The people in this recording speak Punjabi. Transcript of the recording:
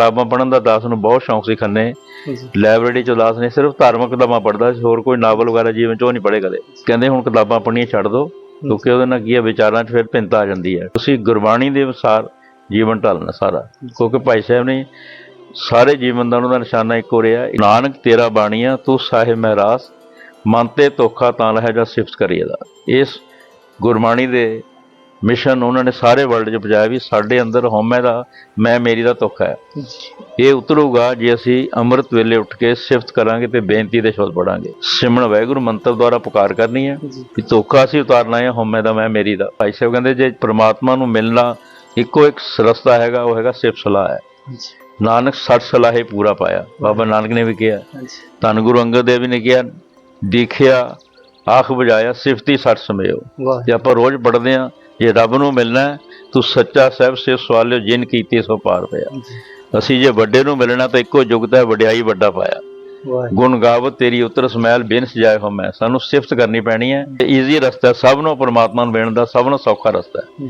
ਕਿਤਾਬਾਂ ਪੜ੍ਹਨ ਦਾ ਦਾਸ ਨੂੰ ਬਹੁਤ ਸ਼ੌਂਕ ਸੀ ਖੰਨੇ। ਲਾਇਬ੍ਰੇਰੀ ਚ ਦਾਸ ਨੇ ਸਿਰਫ ਧਾਰਮਿਕ ਕਿਤਾਬਾਂ ਪੜ੍ਹਦਾ ਸੀ ਹੋਰ ਕੋਈ ਨਾਵਲ ਵਗੈਰਾ ਜੀਵਨ ਚ ਉਹ ਨਹੀਂ ਪੜ੍ਹੇ ਕਦੇ। ਕਹਿੰਦੇ ਹੁਣ ਕਿਤਾਬਾਂ ਪੜ੍ਹਨੀਆਂ ਛੱਡ ਦਿਓ ਕਿਉਂਕਿ ਉਹਦੇ ਨਾਲ ਕੀ ਹੈ ਵਿਚਾਰਾਂ 'ਚ ਫਿਰ ਭਿੰਨਤਾ ਆ ਜਾਂਦੀ ਹੈ। ਤੁਸੀਂ ਗੁਰਬਾਣੀ ਦੇ ਅਨੁਸਾਰ ਜੀਵਨ ਢਾਲਣਾ ਸਾਰਾ ਕਿਉਂਕਿ ਭਾਈ ਸਾਹਿਬ ਨੇ ਸਾਰੇ ਜੀਵਨ ਦਾ ਉਹਨਾਂ ਦਾ ਨਿਸ਼ਾਨਾ ਇੱਕੋ ਰਿਹਾ ਨਾਨਕ ਤੇਰਾ ਬਾਣੀਆ ਤੂੰ ਸਾਹਿਬ ਮਹਿਰਾਸ ਮਨ ਤੇ ਧੋਖਾ ਤਾਂ ਲਹਿ ਜਾ ਸਿਫਤ ਕਰੀਦਾ ਇਸ ਗੁਰਬਾਣੀ ਦੇ ਮਿਸ਼ਨ ਉਹਨਾਂ ਨੇ ਸਾਰੇ ਵਰਲਡ 'ਚ ਪਹੁੰਚਾਇਆ ਵੀ ਸਾਡੇ ਅੰਦਰ ਹਉਮੈ ਦਾ ਮੈਂ ਮੇਰੀ ਦਾ ਧੋਖਾ ਹੈ। ਇਹ ਉਤਰੂਗਾ ਜੇ ਅਸੀਂ ਅੰਮ੍ਰਿਤ ਵੇਲੇ ਉੱਠ ਕੇ ਸਿਫਤ ਕਰਾਂਗੇ ਤੇ ਬੇਨਤੀ ਦੇ ਸ਼ਬਦ ਪੜਾਂਗੇ। ਸਿਮਰਨ ਵਾਹਿਗੁਰੂ ਮੰਤਰ ਦੁਆਰਾ ਪੁਕਾਰ ਕਰਨੀ ਹੈ ਜੀ। ਕਿ ਧੋਖਾ ਸੀ ਉਤਾਰਨਾ ਹੈ ਹਉਮੈ ਦਾ ਮੈਂ ਮੇਰੀ ਦਾ। ਭਾਈ ਸਾਹਿਬ ਕਹਿੰਦੇ ਜੇ ਪ੍ਰਮਾਤਮਾ ਨੂੰ ਮਿਲਣਾ ਇੱਕੋ ਇੱਕ ਰਸਤਾ ਹੈਗਾ ਉਹ ਹੈਗਾ ਸਿਫਤ ਸਲਾਹ ਹੈ। ਨਾਨਕ ਸੱਚ ਸਲਾਹੇ ਪੂਰਾ ਪਾਇਆ। ਬਾਬਾ ਨਾਨਕ ਨੇ ਵੀ ਕਿਹਾ। ਧੰਨ ਗੁਰੂ ਅੰਗਦ ਦੇਵ ਨੇ ਕਿਹਾ ਦੇਖਿਆ ਆਖ ਬੁਝਾਇਆ ਸਿਫਤੀ ਸੱਚ ਸਮਿਓ। ਜੇ ਆਪਾਂ ਰੋਜ਼ ਪੜ੍ਹਦੇ ਆ ਜੇ ਰੱਬ ਨੂੰ ਮਿਲਣਾ ਤੂੰ ਸੱਚਾ ਸਾਹਿਬ ਸੇ ਸਵਾਲਿਓ ਜਿਨ ਕੀਤੀ ਸੋ ਪਾਰ ਪਿਆ ਅਸੀਂ ਜੇ ਵੱਡੇ ਨੂੰ ਮਿਲਣਾ ਤਾਂ ਇੱਕੋ ਜੁਗਤ ਹੈ ਵਡਿਆਈ ਵੱਡਾ ਪਾਇਆ। ਗੁਣ ਗਾਵਤ ਤੇਰੀ ਉਤਰ ਸਮੈਲ ਬਿਨ ਸਜਾਏ ਹੋ ਮੈਂ। ਸਾਨੂੰ ਸਿਫਤ ਕਰਨੀ ਪੈਣੀ ਹੈ। ਈਜ਼ੀ ਰਸਤਾ ਸਭ ਨੂੰ ਪਰਮਾਤਮਾ ਨੂੰ ਮਿਲਣ ਦਾ ਸਭ ਨੂੰ ਸੌਖਾ ਰਸਤਾ ਹੈ।